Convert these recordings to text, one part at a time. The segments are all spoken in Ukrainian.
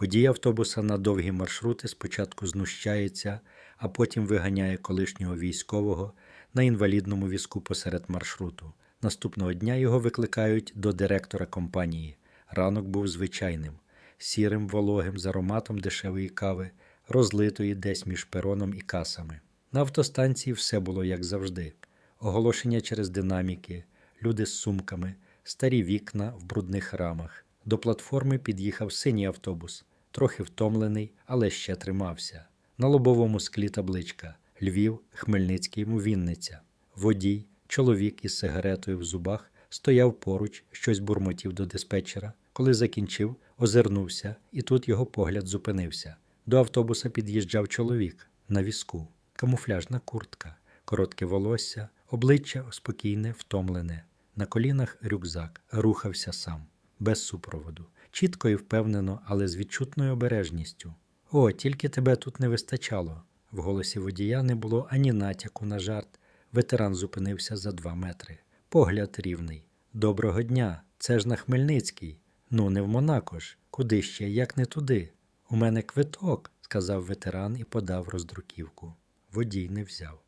Водій автобуса на довгі маршрути спочатку знущається, а потім виганяє колишнього військового на інвалідному візку посеред маршруту. Наступного дня його викликають до директора компанії. Ранок був звичайним, сірим, вологим, з ароматом дешевої кави, розлитої десь між пероном і касами. На автостанції все було як завжди: оголошення через динаміки, люди з сумками, старі вікна в брудних рамах. До платформи під'їхав синій автобус, трохи втомлений, але ще тримався. На лобовому склі табличка Львів, Хмельницький, Вінниця. Водій, чоловік із сигаретою в зубах, стояв поруч, щось бурмотів до диспетчера. Коли закінчив, озирнувся, і тут його погляд зупинився. До автобуса під'їжджав чоловік на візку, камуфляжна куртка, коротке волосся, обличчя спокійне, втомлене. На колінах рюкзак, рухався сам, без супроводу, чітко і впевнено, але з відчутною обережністю. О, тільки тебе тут не вистачало. В голосі водія не було ані натяку на жарт. Ветеран зупинився за два метри. Погляд рівний. Доброго дня, це ж на Хмельницький. Ну, не в Монако ж. Куди ще, як не туди? У мене квиток, сказав ветеран і подав роздруківку. Водій не взяв.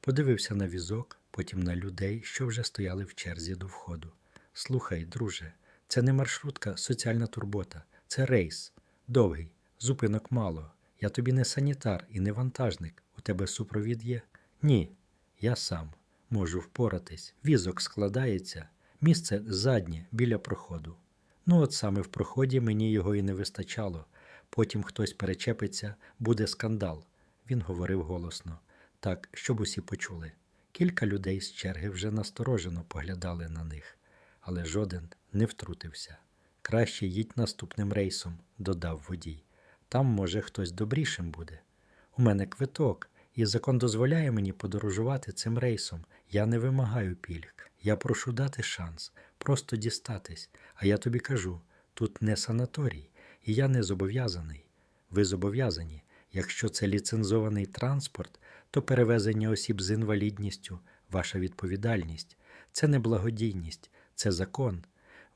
Подивився на візок, потім на людей, що вже стояли в черзі до входу. Слухай, друже, це не маршрутка, соціальна турбота, це рейс. Довгий, зупинок мало. Я тобі не санітар і не вантажник. У тебе супровід є? Ні. Я сам можу впоратись. Візок складається, місце заднє біля проходу. Ну, от саме в проході мені його і не вистачало. Потім хтось перечепиться, буде скандал. Він говорив голосно, так, щоб усі почули. Кілька людей з черги вже насторожено поглядали на них, але жоден не втрутився. Краще їдь наступним рейсом, додав водій. Там, може, хтось добрішим буде. У мене квиток, і закон дозволяє мені подорожувати цим рейсом. Я не вимагаю пільг. Я прошу дати шанс, просто дістатись. А я тобі кажу, тут не санаторій, і я не зобов'язаний. Ви зобов'язані. Якщо це ліцензований транспорт, то перевезення осіб з інвалідністю ваша відповідальність. Це не благодійність, це закон.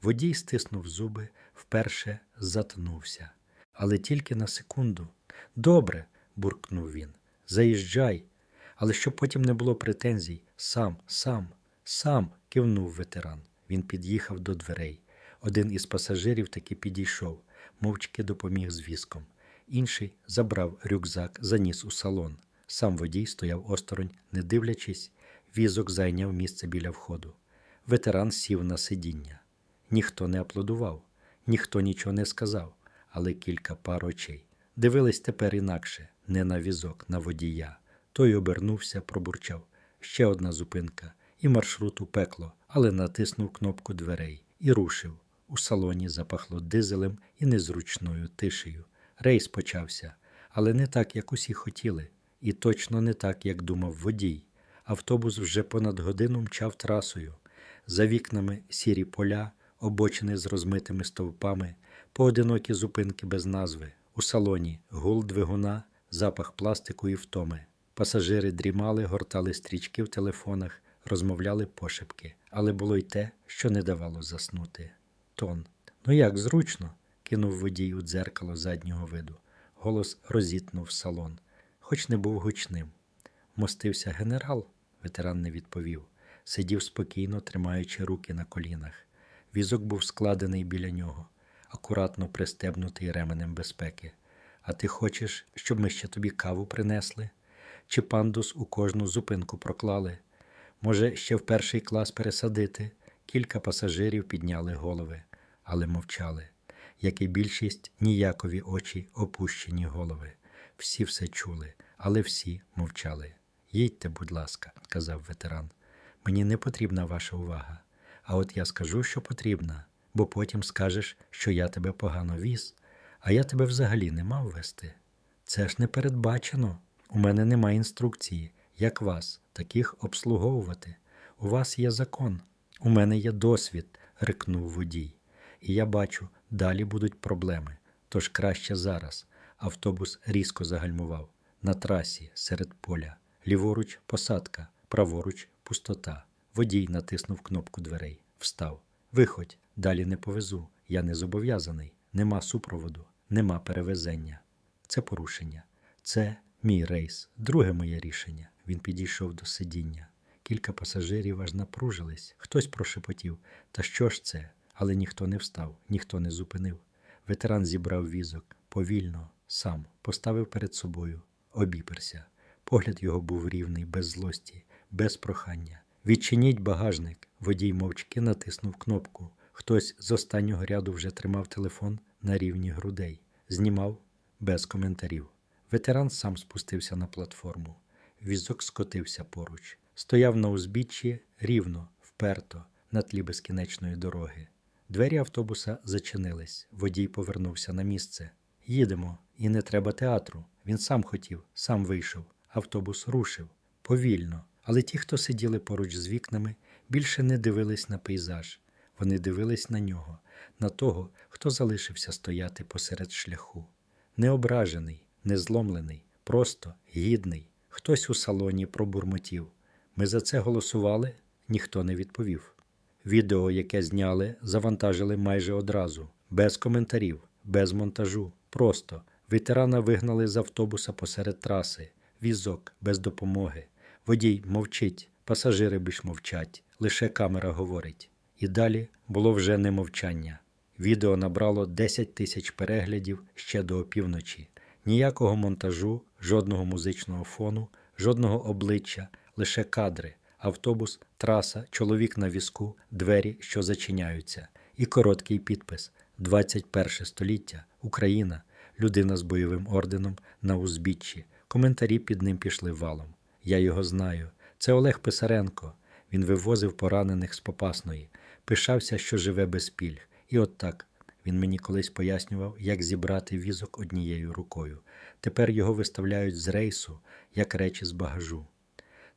Водій стиснув зуби, вперше затнувся. Але тільки на секунду. Добре, буркнув він. Заїжджай. Але щоб потім не було претензій. Сам, сам, сам, кивнув ветеран. Він під'їхав до дверей. Один із пасажирів таки підійшов, мовчки допоміг з візком. Інший забрав рюкзак, заніс у салон. Сам водій стояв осторонь, не дивлячись, візок зайняв місце біля входу. Ветеран сів на сидіння. Ніхто не аплодував, ніхто нічого не сказав, але кілька пар очей. Дивились тепер інакше, не на візок, на водія. Той обернувся, пробурчав. Ще одна зупинка, і маршрут у пекло, але натиснув кнопку дверей і рушив. У салоні запахло дизелем і незручною тишею. Рейс почався, але не так, як усі хотіли, і точно не так, як думав водій. Автобус вже понад годину мчав трасою. За вікнами сірі поля, обочини з розмитими стовпами, поодинокі зупинки без назви. У салоні гул двигуна, запах пластику і втоми. Пасажири дрімали, гортали стрічки в телефонах, розмовляли пошепки, але було й те, що не давало заснути. Тон. Ну як зручно? кинув водій у дзеркало заднього виду. Голос розітнув салон, хоч не був гучним. Мостився генерал, ветеран не відповів. Сидів спокійно, тримаючи руки на колінах. Візок був складений біля нього, акуратно пристебнутий ременем безпеки. А ти хочеш, щоб ми ще тобі каву принесли? Чи пандус у кожну зупинку проклали? Може, ще в перший клас пересадити? Кілька пасажирів підняли голови, але мовчали. Як і більшість, ніякові очі, опущені голови. Всі все чули, але всі мовчали. Їдьте, будь ласка, сказав ветеран. Мені не потрібна ваша увага. А от я скажу, що потрібна, бо потім скажеш, що я тебе погано віз, а я тебе взагалі не мав вести. Це ж не передбачено. У мене немає інструкції, як вас, таких обслуговувати. У вас є закон, у мене є досвід, рикнув водій. І я бачу, далі будуть проблеми. Тож краще зараз. Автобус різко загальмував. На трасі, серед поля. Ліворуч посадка, праворуч пустота. Водій натиснув кнопку дверей. Встав. Виходь, далі не повезу. Я не зобов'язаний. Нема супроводу. нема перевезення. Це порушення. Це мій рейс. Друге моє рішення. Він підійшов до сидіння. Кілька пасажирів аж напружились. Хтось прошепотів. Та що ж це? Але ніхто не встав, ніхто не зупинив. Ветеран зібрав візок повільно, сам, поставив перед собою, обіперся. Погляд його був рівний, без злості, без прохання. Відчиніть багажник. Водій мовчки натиснув кнопку. Хтось з останнього ряду вже тримав телефон на рівні грудей, знімав без коментарів. Ветеран сам спустився на платформу. Візок скотився поруч, стояв на узбіччі рівно, вперто, на тлі безкінечної дороги. Двері автобуса зачинились. Водій повернувся на місце. Їдемо, і не треба театру. Він сам хотів, сам вийшов. Автобус рушив повільно, але ті, хто сиділи поруч з вікнами, більше не дивились на пейзаж. Вони дивились на нього, на того, хто залишився стояти посеред шляху. Не ображений, не зломлений, просто гідний. Хтось у салоні пробурмотів. Ми за це голосували, ніхто не відповів. Відео, яке зняли, завантажили майже одразу, без коментарів, без монтажу. Просто ветерана вигнали з автобуса посеред траси, візок без допомоги. Водій мовчить, пасажири більш мовчать, лише камера говорить. І далі було вже не мовчання. Відео набрало 10 тисяч переглядів ще до опівночі. Ніякого монтажу, жодного музичного фону, жодного обличчя, лише кадри, автобус, траса, чоловік на візку, двері, що зачиняються, і короткий підпис: 21 століття, Україна, людина з бойовим орденом на узбіччі. Коментарі під ним пішли валом. Я його знаю. Це Олег Писаренко. Він вивозив поранених з Попасної, пишався, що живе без пільг. І от так він мені колись пояснював, як зібрати візок однією рукою. Тепер його виставляють з рейсу, як речі з багажу.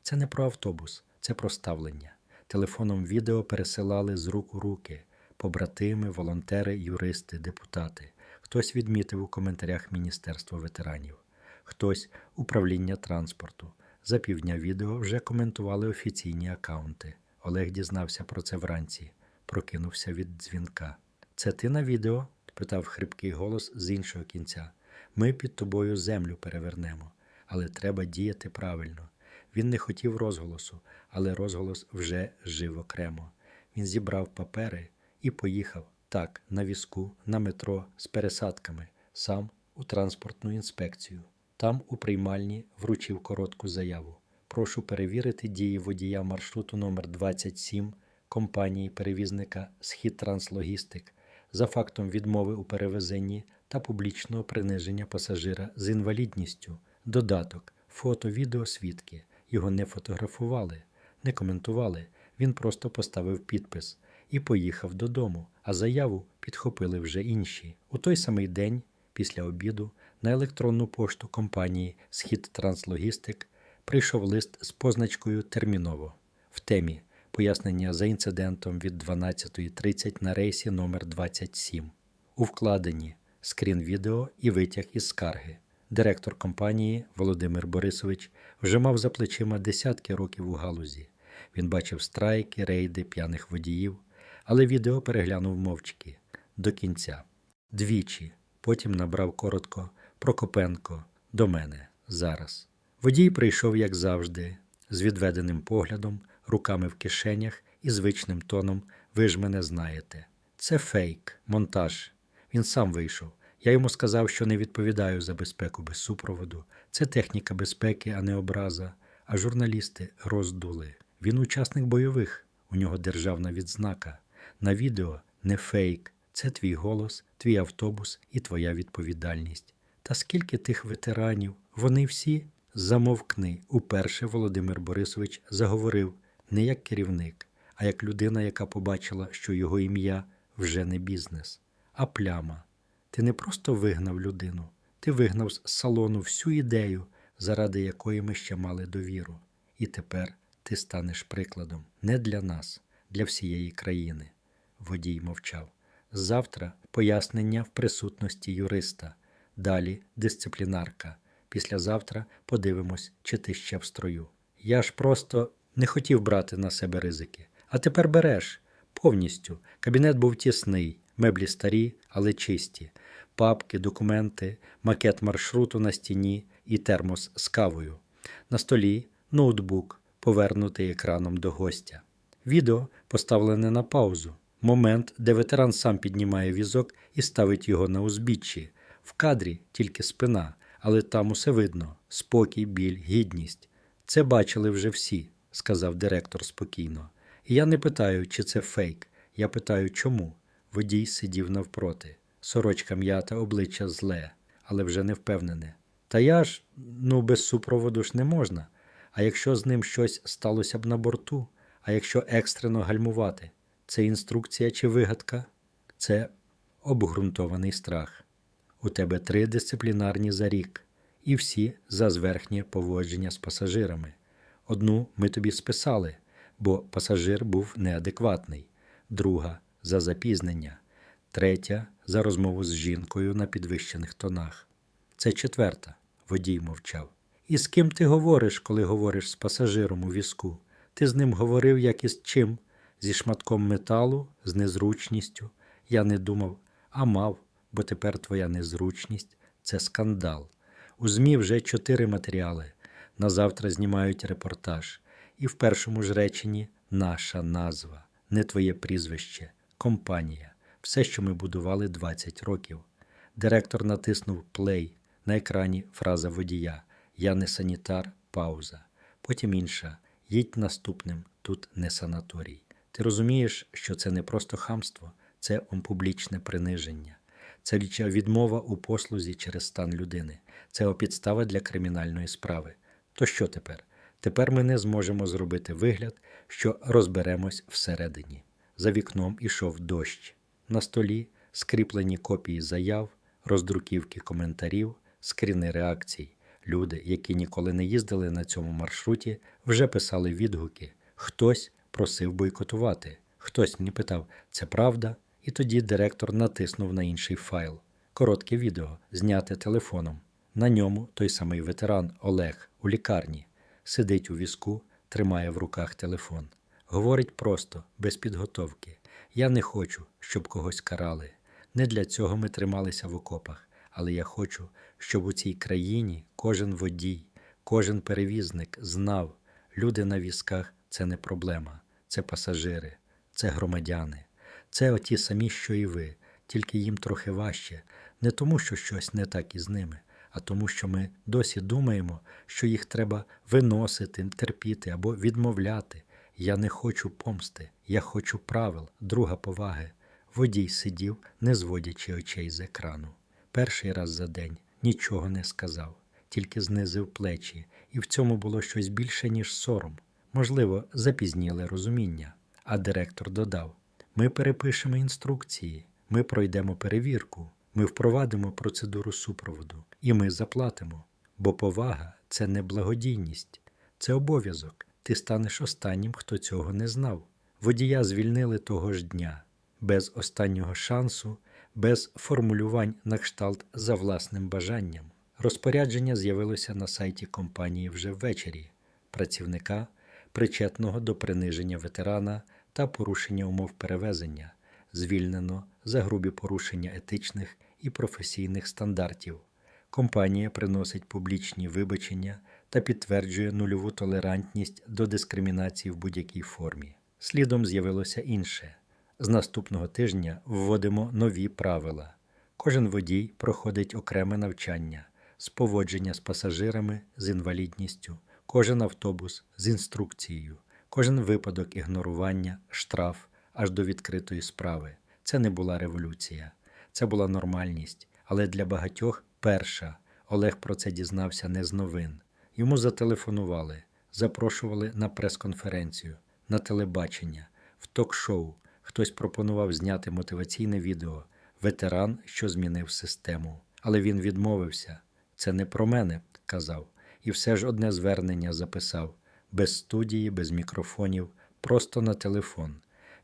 Це не про автобус, це про ставлення. Телефоном відео пересилали з рук у руки побратими, волонтери, юристи, депутати. Хтось відмітив у коментарях Міністерство ветеранів, хтось управління транспорту. За півдня відео вже коментували офіційні акаунти. Олег дізнався про це вранці, прокинувся від дзвінка. Це ти на відео? питав хрипкий голос з іншого кінця. Ми під тобою землю перевернемо, але треба діяти правильно. Він не хотів розголосу, але розголос вже жив окремо. Він зібрав папери і поїхав так, на візку, на метро з пересадками, сам у транспортну інспекцію. Там у приймальні вручив коротку заяву. Прошу перевірити дії водія маршруту номер 27 компанії перевізника Схід Транслогістик за фактом відмови у перевезенні та публічного приниження пасажира з інвалідністю. Додаток, фото, відео, свідки. Його не фотографували, не коментували. Він просто поставив підпис і поїхав додому, а заяву підхопили вже інші. У той самий день, після обіду, на електронну пошту компанії Схід Транслогістик прийшов лист з позначкою Терміново в темі пояснення за інцидентом від 12.30 на рейсі номер 27 У вкладенні скрін відео і витяг із скарги. Директор компанії Володимир Борисович вже мав за плечима десятки років у галузі. Він бачив страйки, рейди п'яних водіїв, але відео переглянув мовчки до кінця. Двічі. Потім набрав коротко Прокопенко до мене зараз. Водій прийшов, як завжди, з відведеним поглядом, руками в кишенях і звичним тоном ви ж мене знаєте. Це фейк, монтаж. Він сам вийшов. Я йому сказав, що не відповідаю за безпеку без супроводу. Це техніка безпеки, а не образа. А журналісти роздули. Він учасник бойових, у нього державна відзнака. На відео не фейк. Це твій голос, твій автобус і твоя відповідальність. Та скільки тих ветеранів, вони всі замовкни. Уперше Володимир Борисович заговорив не як керівник, а як людина, яка побачила, що його ім'я вже не бізнес, а пляма. Ти не просто вигнав людину, ти вигнав з салону всю ідею, заради якої ми ще мали довіру. І тепер ти станеш прикладом не для нас, для всієї країни. Водій мовчав. Завтра пояснення в присутності юриста, далі дисциплінарка. Післязавтра подивимось, чи ти ще в строю. Я ж просто не хотів брати на себе ризики. А тепер береш повністю. Кабінет був тісний, меблі старі, але чисті. папки, документи, макет маршруту на стіні і термос з кавою. На столі ноутбук, повернутий екраном до гостя. Відео поставлене на паузу. Момент, де ветеран сам піднімає візок і ставить його на узбіччі. В кадрі тільки спина, але там усе видно: спокій, біль, гідність. Це бачили вже всі, сказав директор спокійно. І я не питаю, чи це фейк. Я питаю, чому. Водій сидів навпроти. Сорочка м'ята, обличчя зле, але вже не впевнене. Та я ж, ну, без супроводу ж не можна. А якщо з ним щось сталося б на борту, а якщо екстрено гальмувати, це інструкція чи вигадка? Це обґрунтований страх. У тебе три дисциплінарні за рік, і всі за зверхнє поводження з пасажирами. Одну ми тобі списали, бо пасажир був неадекватний, друга за запізнення, третя за розмову з жінкою на підвищених тонах. Це четверта, водій мовчав. І з ким ти говориш, коли говориш з пасажиром у візку? Ти з ним говорив, як із чим? Зі шматком металу, з незручністю. Я не думав, а мав, бо тепер твоя незручність це скандал. У ЗМІ вже чотири матеріали. На завтра знімають репортаж. І в першому ж реченні наша назва, не твоє прізвище, компанія, все, що ми будували 20 років. Директор натиснув плей. На екрані фраза водія Я не санітар, пауза. Потім інша їдь наступним, тут не санаторій. Ти розумієш, що це не просто хамство, це публічне приниження. Це відмова у послузі через стан людини. Це підстава для кримінальної справи. То що тепер? Тепер ми не зможемо зробити вигляд, що розберемось всередині. За вікном ішов дощ. На столі скріплені копії заяв, роздруківки коментарів, скріни реакцій. Люди, які ніколи не їздили на цьому маршруті, вже писали відгуки. Хтось просив бойкотувати, хтось мені питав, це правда? І тоді директор натиснув на інший файл. Коротке відео, зняте телефоном. На ньому той самий ветеран Олег у лікарні сидить у візку, тримає в руках телефон. Говорить просто, без підготовки. Я не хочу, щоб когось карали. Не для цього ми трималися в окопах, але я хочу, щоб у цій країні кожен водій, кожен перевізник знав, люди на візках це не проблема, це пасажири, це громадяни, це оті самі, що і ви, тільки їм трохи важче, не тому, що щось не так із ними, а тому, що ми досі думаємо, що їх треба виносити, терпіти або відмовляти. Я не хочу помсти, я хочу правил, друга поваги. Водій сидів, не зводячи очей з екрану. Перший раз за день нічого не сказав, тільки знизив плечі, і в цьому було щось більше, ніж сором, можливо, запізніле розуміння. А директор додав: ми перепишемо інструкції, ми пройдемо перевірку, ми впровадимо процедуру супроводу, і ми заплатимо. Бо повага це не благодійність, це обов'язок. Ти станеш останнім, хто цього не знав. Водія звільнили того ж дня, без останнього шансу, без формулювань на кшталт за власним бажанням. Розпорядження з'явилося на сайті компанії вже ввечері, працівника, причетного до приниження ветерана та порушення умов перевезення, звільнено за грубі порушення етичних і професійних стандартів. Компанія приносить публічні вибачення та підтверджує нульову толерантність до дискримінації в будь-якій формі. Слідом з'явилося інше. З наступного тижня вводимо нові правила. Кожен водій проходить окреме навчання з поводження з пасажирами з інвалідністю, кожен автобус з інструкцією, кожен випадок ігнорування, штраф аж до відкритої справи. Це не була революція, це була нормальність, але для багатьох перша. Олег про це дізнався не з новин. Йому зателефонували, запрошували на прес-конференцію, на телебачення, в ток-шоу. Хтось пропонував зняти мотиваційне відео ветеран, що змінив систему. Але він відмовився. Це не про мене, казав, і все ж одне звернення записав без студії, без мікрофонів, просто на телефон.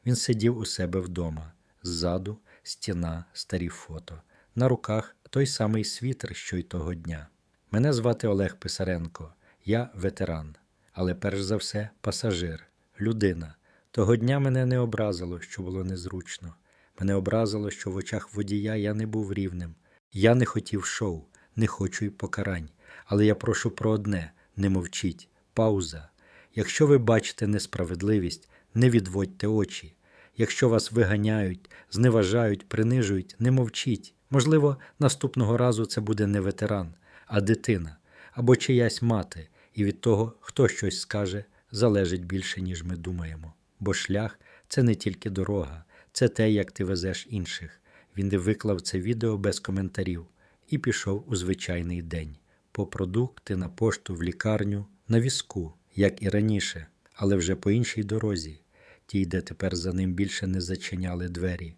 Він сидів у себе вдома, ззаду стіна, старі фото, на руках той самий світер, що й того дня. Мене звати Олег Писаренко, я ветеран, але перш за все пасажир, людина. Того дня мене не образило, що було незручно. Мене образило, що в очах водія я не був рівним. Я не хотів шоу, не хочу й покарань. Але я прошу про одне: не мовчіть. Пауза. Якщо ви бачите несправедливість, не відводьте очі. Якщо вас виганяють, зневажають, принижують, не мовчіть. Можливо, наступного разу це буде не ветеран, а дитина або чиясь мати, і від того, хто щось скаже, залежить більше, ніж ми думаємо. Бо шлях це не тільки дорога, це те, як ти везеш інших. Він не виклав це відео без коментарів і пішов у звичайний день по продукти на пошту в лікарню, на візку, як і раніше, але вже по іншій дорозі, тій, де тепер за ним більше не зачиняли двері.